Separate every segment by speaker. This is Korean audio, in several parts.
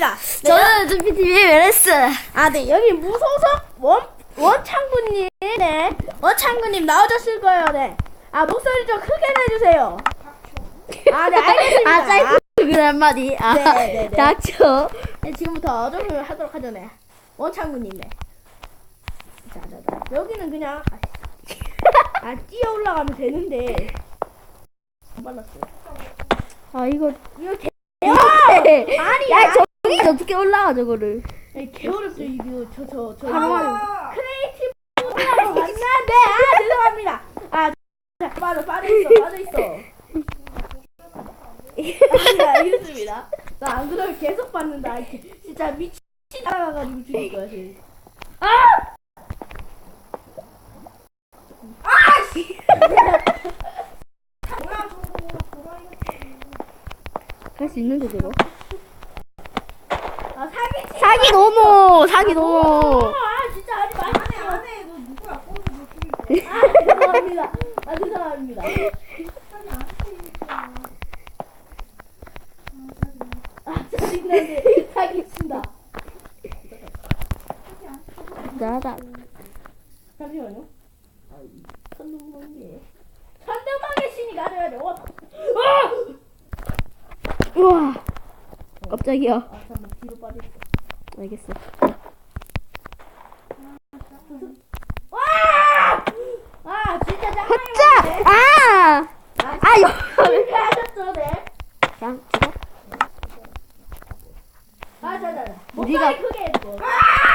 Speaker 1: 죄송합니다. 네,
Speaker 2: 저는 두피TV 메레스.
Speaker 1: 아, 네, 여기 무소속 원, 원창구님, 네, 원창구님 나와주실 거예요, 네. 아, 목소리 좀 크게 내주세요. 아, 네, 알겠습니다.
Speaker 2: 아, 짧고 굵은 한마디. 아,
Speaker 1: 네, 네, 네.
Speaker 2: 닥쳐.
Speaker 1: 네, 지금부터 조금을 하도록 하죠, 네. 원창구님, 네. 자, 자, 자. 여기는 그냥, 아, 아, 뛰어 올라가면 되는데. 안 발랐어요.
Speaker 2: 아, 이거.
Speaker 1: 이거 개,
Speaker 2: 이렇게.
Speaker 1: 아니,
Speaker 2: 야. 저기 어떻게 올라가, 저거를.
Speaker 1: 아니, 개 어렵죠, 이거. 저, 저, 저.
Speaker 2: 바로
Speaker 1: 크리에이티브 갔는데, 아, 죄송합니다. 아, 자, 빠져, 빠져 있어, 빠져 있어. 네, 알겠습니다. 나 안 그러면 계속 받는다. 진짜 미친 따라가가지고 죽일 거야, 쟤. 아! 아, 씨!
Speaker 2: 할 수 있는데, 저거.
Speaker 1: 아, 사기
Speaker 2: 너무! 사기 너무!
Speaker 1: 아, 진짜 하지 마십시오.
Speaker 3: 안해 너 누구야 꼬도 너 죽일 거야
Speaker 1: 아, 죄송합니다. 아, 죄송합니다. 아, 짜증나네. 사기 친다.
Speaker 2: 나다.
Speaker 1: 잠시만요. 아. 천둥번개 신이 가져야 돼. 어! 어!
Speaker 2: 우와. 깜짝이야.
Speaker 1: 아, 잠깐만.
Speaker 2: 알겠어.
Speaker 1: 와! 아, 진짜 짱
Speaker 2: 자! 아! 아, 여!
Speaker 1: 이렇게 네?
Speaker 2: 그냥 죽어.
Speaker 1: 아, 자, 자, 자.
Speaker 2: 우리가-
Speaker 1: 목소리 크게 해줘.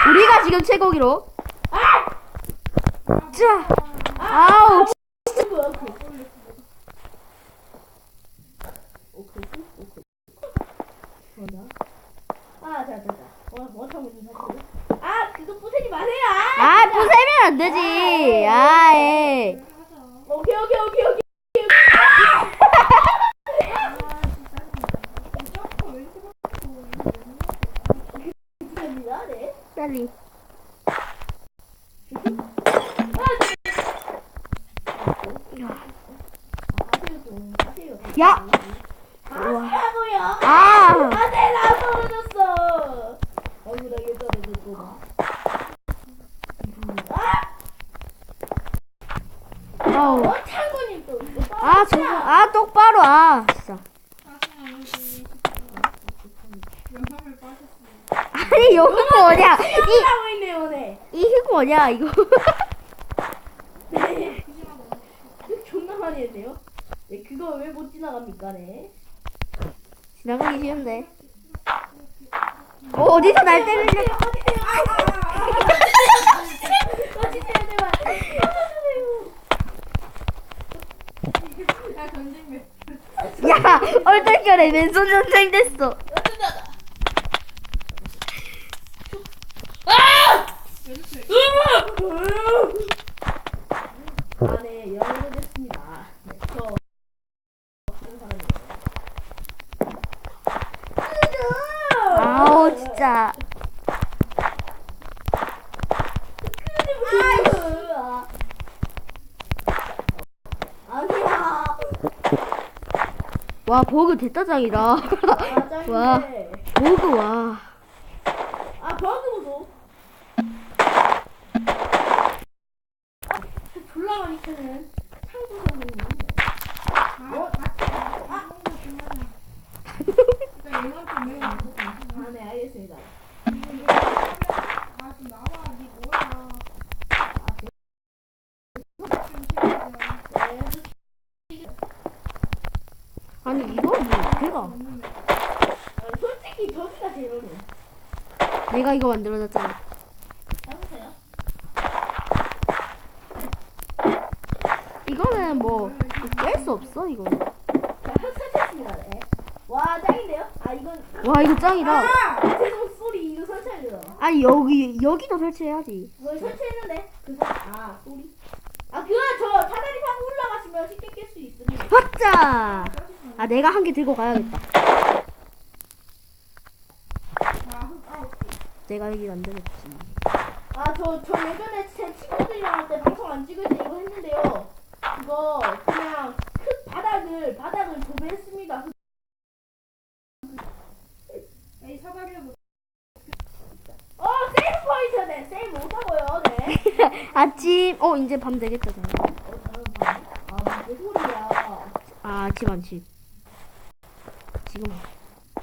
Speaker 2: 우리가 지금 최고기로.
Speaker 1: 아!
Speaker 2: 자! 아우,
Speaker 1: 오케이, 오케이. 오케이, 오케이. 뭐냐? 아, 자, 자, 자. 어, 원창문 사실. 아, 그거 부수지 마세요. 아,
Speaker 2: 아, 부세면 안 되지. 아, 에.
Speaker 1: 오케이, 오케이, 오케이, 오케이. 감사합니다. 네.
Speaker 2: 빨리.
Speaker 1: 하세요 좀. 하세요.
Speaker 2: 야!
Speaker 1: 하세요고요.
Speaker 2: 아!
Speaker 1: 하세요 나 떨어졌어. 억울하게 떨어졌구나. 아!
Speaker 2: 아우.
Speaker 1: 어, 창구님 또. 또
Speaker 2: 아, 저거, 아, 똑바로, 아, 진짜. 아니, 이거 뭐냐? 이,
Speaker 1: 하고 있네요, 네.
Speaker 2: 이게 뭐냐, 이거.
Speaker 1: 네. 했네요. 네, 그거 왜 못 지나갑니까, 네.
Speaker 2: 지나가기 쉬운데. 어, 어디서 날
Speaker 1: 제발.
Speaker 3: 야
Speaker 2: 얼떨결에 왼손 전쟁 됐어.
Speaker 1: 아, 네, 연락을 됐습니다. 네, 저 하는 사람이에요.
Speaker 2: 아우, 진짜.
Speaker 1: 아이고. 아니야.
Speaker 2: 와, 버그 대따장이다.
Speaker 1: 아,
Speaker 2: 와.
Speaker 1: 짱인데.
Speaker 2: 버그, 와.
Speaker 1: 아, 버그 보소. 아, 저 졸라 많이 쓰는 창구 선생님. 어?
Speaker 3: 일단 이만큼 매워
Speaker 1: 아, 네, 알겠습니다.
Speaker 3: 아 좀 나와 니 뭐야
Speaker 1: 네,
Speaker 2: 아니, 이거 뭐, 내가.
Speaker 1: 아, 솔직히 저기가 제일 어려워.
Speaker 2: 내가 이거 만들어놨잖아.
Speaker 1: 해보세요.
Speaker 2: 이거는 뭐, 깰 수 없어, 이거.
Speaker 1: 자, 설치했습니다. 네. 와, 짱인데요? 아, 이건.
Speaker 2: 와, 이거 짱이다.
Speaker 1: 아! 계속 소리 이거 설치해줘요.
Speaker 2: 아니, 여기, 여기도 설치해야지.
Speaker 1: 뭘 설치했는데? 그 소, 아, 소리? 아, 그거 저 사다리 타고 올라가시면 쉽게 깰 수 있습니다.
Speaker 2: 확자! 아 내가 한 개 들고 가야겠다. 내가 여기 안 되겠지.
Speaker 1: 아, 저, 저 예전에 제 친구들이랑 때 방송 안 찍을 때 이거 했는데요. 이거 그냥 흙 바닥을, 바닥을 도배했습니다.
Speaker 3: 네, 에이, 사다리 어, 세이브 포인트네. 세이브 못하고요, 네.
Speaker 2: 아침, 어, 이제 밤 되겠다,
Speaker 1: 어, 다음 방. 아, 무슨 소리야.
Speaker 2: 아, 아침, 아침. 지금.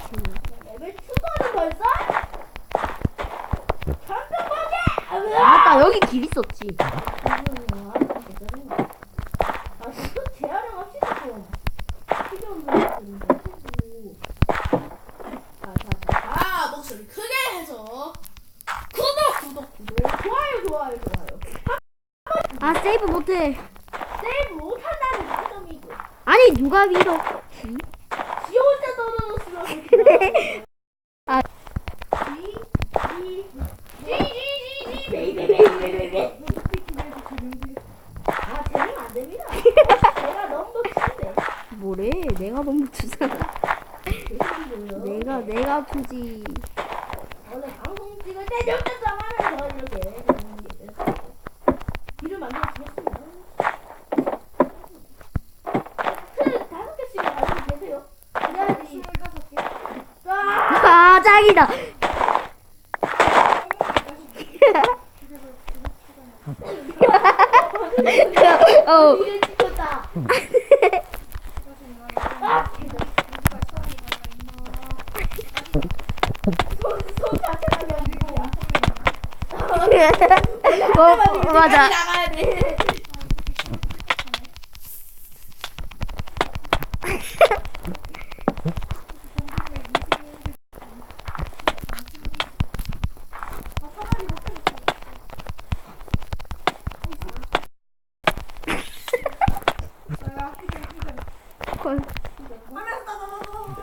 Speaker 2: 지금.
Speaker 1: 레벨 추가는 벌써? 잠깐 보게!
Speaker 2: 아따 여기 길 있었지.
Speaker 1: 아, 그 재활용 합시다 좀. 필요한 거 있으면 해주고. 자, 자, 자. 아, 목소리 크게 해서. 구독, 구독, 구독. 좋아요, 좋아요, 좋아요.
Speaker 2: 아 세이브 못해.
Speaker 1: 세이브 못한다는 장점이고.
Speaker 2: 아니 누가 믿어?
Speaker 1: 지 혼자 떨어졌으면 그렇게.
Speaker 2: 뭐래? 내가 너무.
Speaker 1: 죄송해요.
Speaker 2: 내가 내가 주지.
Speaker 1: 원래 방송 찍을 때 옆에서 하면서 이렇게 되는 게 있어요. 길을 만들어 주셨습니다. 그 다섯 개씩 가지고 계세요. 그래야지. 아!
Speaker 2: 아 짱이다. 어.
Speaker 1: 연기야.
Speaker 2: 어, 맞아.
Speaker 1: 나가야 돼.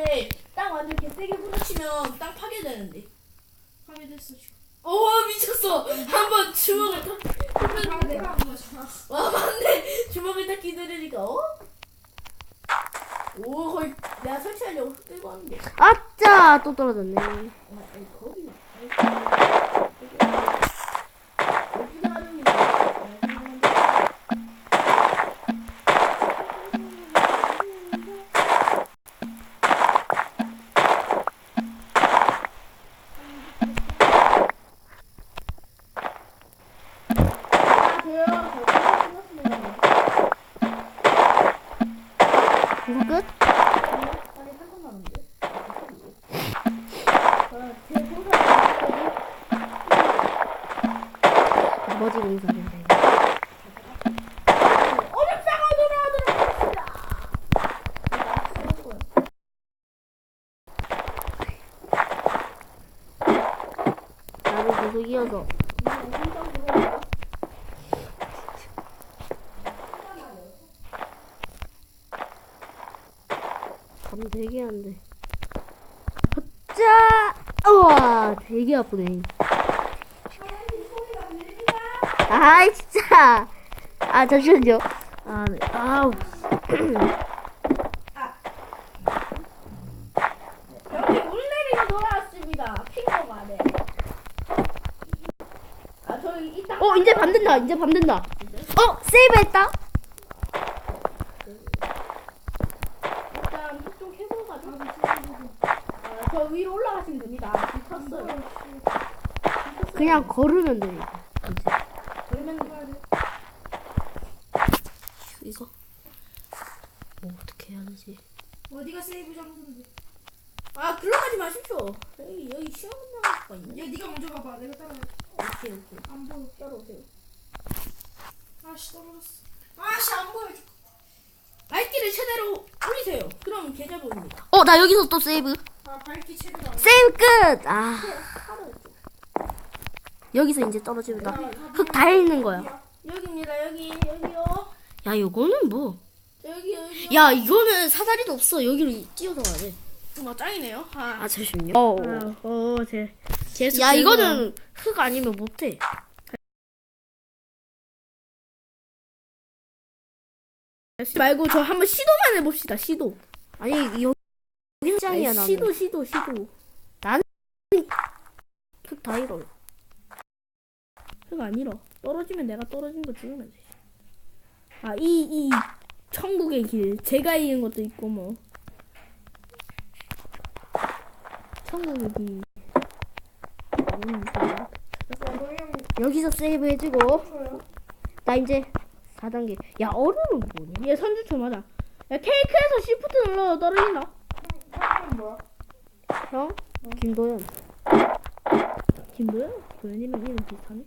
Speaker 1: 원래 땅 완전 개 세게 부딪히면 땅 파괴되는데.
Speaker 3: 파괴됐어 지금.
Speaker 1: 오 미쳤어. 한번 주먹을 탁.
Speaker 3: 아, 내가 안 맞아.
Speaker 1: 와 맞네. 주먹을 딱 기다리니까 어? 오 거의 내가 설치하려고 끌고 왔는데.
Speaker 2: 아짜 또 떨어졌네.
Speaker 1: 아, 아니, 거 돌아오도록 하겠습니다.
Speaker 2: 나도. 밤 되게 안 돼. 자, 우와, 되게 아프네. 아이 진짜. 아 잠시만요. 아, 네. 아우.
Speaker 1: 여기 물 내리가 돌아왔습니다. 핑거 안에. 아 저기 이따.
Speaker 2: 어 이제 밤 된다. 이제 밤 된다. 어 세이브했다.
Speaker 1: 일단 좀 해보가지고. 아, 저 위로 올라가시면 됩니다. 붙었어요.
Speaker 2: 그냥 걸으면 돼. 이제.
Speaker 1: 그러면
Speaker 2: 이거 뭐 어떻게 해야 되지?
Speaker 3: 어디가 세이브 장소인데?
Speaker 1: 아 글러가지 마십시오. 여기 여기 시험 나갈 거 있네.
Speaker 3: 야 네가 먼저 가봐. 내가 따라.
Speaker 1: 오케이 오케이.
Speaker 3: 안 보여.
Speaker 1: 따라오세요.
Speaker 3: 아씨 떨어졌어. 아씨 안 보여.
Speaker 1: 발길을 최대로 올리세요. 그럼 계좌 보입니다.
Speaker 2: 어 나 여기서 또 세이브.
Speaker 3: 아 밝기 최대로. 안
Speaker 2: 세이브 끝. 아
Speaker 1: 하루
Speaker 2: 여기서 이제 떨어지면 나흙다 있는 거야.
Speaker 1: 여기입니다. 여기 여기요.
Speaker 2: 야 이거는 뭐?
Speaker 1: 여기 여기.
Speaker 2: 야 이거는 사다리도 없어. 여기로 뛰어들어야 돼.
Speaker 1: 뭐 짱이네요. 아,
Speaker 2: 아 잠시만요. 어.
Speaker 1: 어. 어, 제.
Speaker 2: 계속 야 이거는 흙 아니면 못해.
Speaker 1: 말고 저 한번 시도만 해봅시다. 시도.
Speaker 2: 아니 여기 짱이야 나
Speaker 1: 시도 시도 시도.
Speaker 2: 나는 흙다 잃어.
Speaker 1: 흙안 잃어. 떨어지면 내가 떨어진 거 찍으면 돼. 아이이 이. 천국의 길 제가 이은 것도 있고 뭐 천국의 길.
Speaker 2: 여기서 세이브 해주고. 나 이제 4단계. 야 얼음은 뭐냐?
Speaker 1: 얘 선주초 맞아. 야 케이크에서 시프트 눌러 떨어진다.
Speaker 3: 뭐야?
Speaker 2: 형? 김도현.
Speaker 1: 김도현? 도현이랑 이름 비슷하네.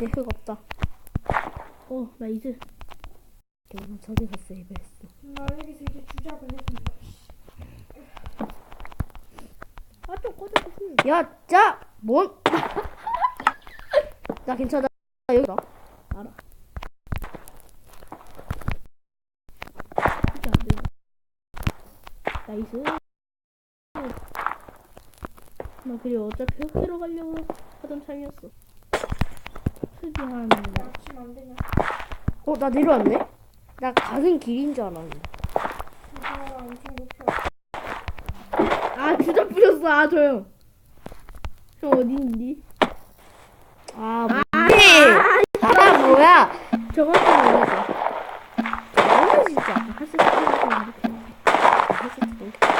Speaker 2: 이제 흙 없다.
Speaker 1: 어 나이즈.
Speaker 2: 그냥 저기서 세이브했어.
Speaker 3: 나 여기서 이제 주작을 해준다.
Speaker 1: 아좀 꺼져 주세요.
Speaker 2: 야, 자, 뭔? 나 괜찮아. 나 여기다.
Speaker 1: 알아. 진짜 안 돼. 나이스. 나 그리고 어차피 흑으로 가려고 하던 참이었어.
Speaker 3: 되냐?
Speaker 2: 어, 나 내려왔네? 나 가는 길인 줄 알았는데.
Speaker 1: 아, 주작 뿌렸어. 아, 저요. 형 어디 있니?
Speaker 2: 아, 뭐지? 아, 뭐야?
Speaker 1: 올려줘.
Speaker 2: 뭐야, 진짜.
Speaker 1: 할수 있는 이렇게.
Speaker 2: 할수 있어.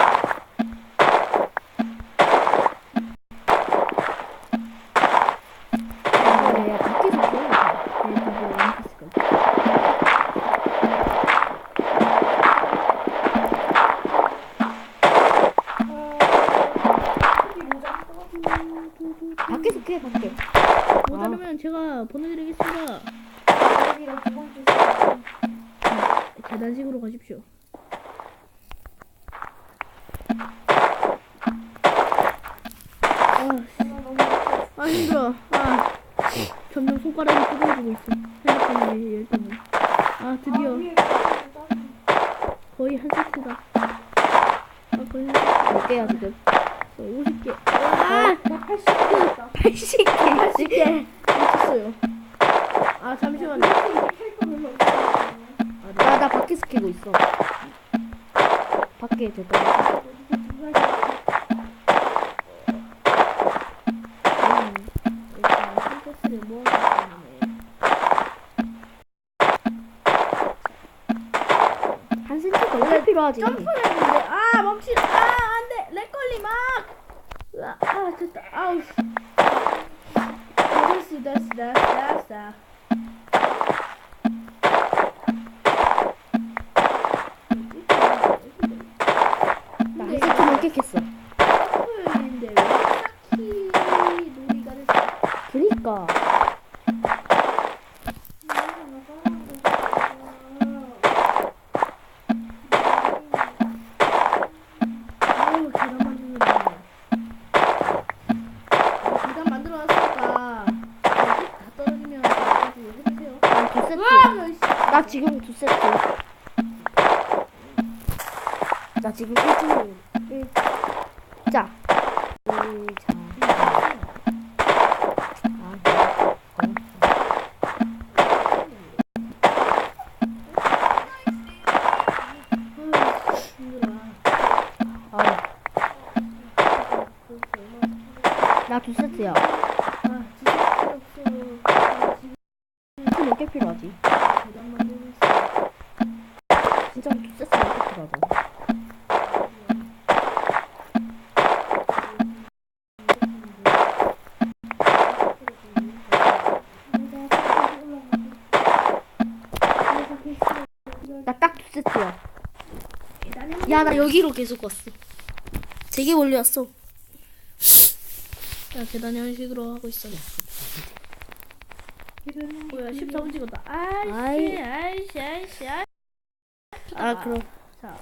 Speaker 2: 피해, 밖에.
Speaker 1: 못 알으면 제가 보내드리겠습니다.
Speaker 3: 여기랑 두 번째 세.
Speaker 1: 계단식으로 가십시오. 아. 아 힘들어. 아 점점 손가락이 뜨거워지고 있어. 핸드폰의 열정은. 아
Speaker 3: 아,
Speaker 1: 드디어
Speaker 3: 짜증.
Speaker 1: 거의 한 세트다. 아 거의 한 세트.
Speaker 2: 몇 개야, 지금?
Speaker 1: 50개. 아
Speaker 3: 나 80개 있다.
Speaker 2: 80개.
Speaker 1: 80개. 미쳤어요. 아 잠시만요.
Speaker 3: 없어.
Speaker 2: 나, 나 밖에서 키고 있어. 밖에 됐다. 한 cm 더 필요하지.
Speaker 1: 점프를 했는데 아 멈추 아 안돼 렉 걸리 막 아, 아
Speaker 2: 지금 두 세트. 나 지금 1중 1. 자. 야, 나 여기로 계속 왔어. 되게 멀리 왔어.
Speaker 1: 야 계단 형식으로 하고 있어 뭐야 14분 찍었다 아이씨
Speaker 2: 아이.
Speaker 1: 아이씨 아이씨 아이씨
Speaker 2: 아, 그럼.
Speaker 1: 자